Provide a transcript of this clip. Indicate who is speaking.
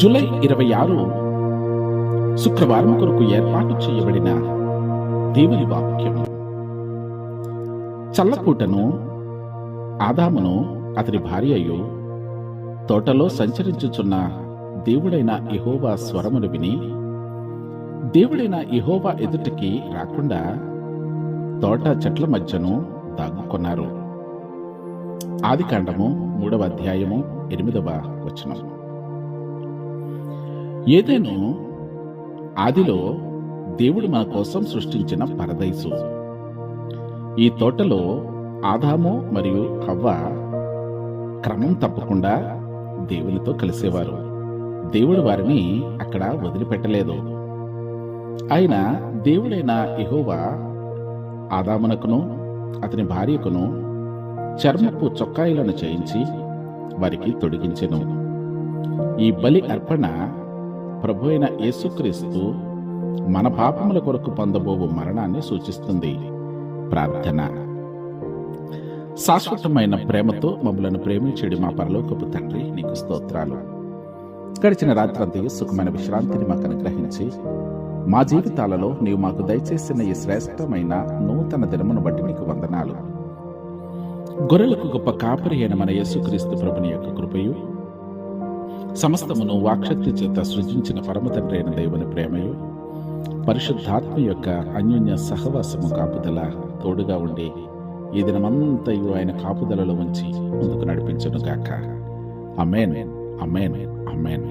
Speaker 1: July ఇరవై ఆరు శుక్రవారం కొరకు ఏర్పాటు చేయబడిన దేవుని వాక్యం చల్లపూటను ఆదామును అతని భార్యయు తోటలో సంచరించుచున్న దేవుడైన ఇహోవా స్వరమును విని దేవుడైన ఇహోవా ఎదుటికి రాకుండా తోట చెట్ల మధ్యను దాగుకొన్నారు. ఆదికాండము మూడవ అధ్యాయము ఎనిమిదవ వచనము. ఏదేను ఆదిలో దేవుడు మన కోసం సృష్టించిన పరదైసు ఈ తోటలో ఆదాము మరియు హవ్వ క్రమం తప్పకుండా దేవునితో కలిసేవారు. దేవుడు వారిని అక్కడ వదిలిపెట్టలేదు. ఆయన దేవుడైన ఇహోవా ఆదామునకును అతని భార్యకును చర్మపు చొక్కాయిలను చేయించి వారికి తొడిగించెను. ఈ బలి అర్పణ ప్రభు అయిన యేసుక్రీస్తు మన పాపముల కొరకు పొందబోవు మరణాన్ని సూచిస్తుంది. ప్రార్థన. శాశ్వతమైన ప్రేమతో మమ్మలను ప్రేమించడి మా పరలోకపు తండ్రి నీకు స్తోత్రాలు. గడిచిన రాత్రంతయు సుఖమైన విశ్రాంతిని మాకు అనుగ్రహించి మా జీవితాలలో నీవు మాకు దయచేసిన ఈ శ్రేష్టమైన నూతన దినమును బట్టి నీకు వందనాలు. గొర్రెలకు గొప్ప కాపరి అయిన మన యేసుక్రీస్తు ప్రభుని యొక్క కృపయు సమస్తమును వాక్షక్తి చేత సృజించిన పరమతండ్రి అయిన దేవుని ప్రేమయు పరిశుద్ధాత్మ యొక్క అన్యోన్య సహవాసము కాపుదల తోడుగా ఉండి ఈ దినమంతయు ఆయన కాపుదలలో ఉంచి ముందుకు నడిపించను గాక అమేన్ అమేన్ అమేన్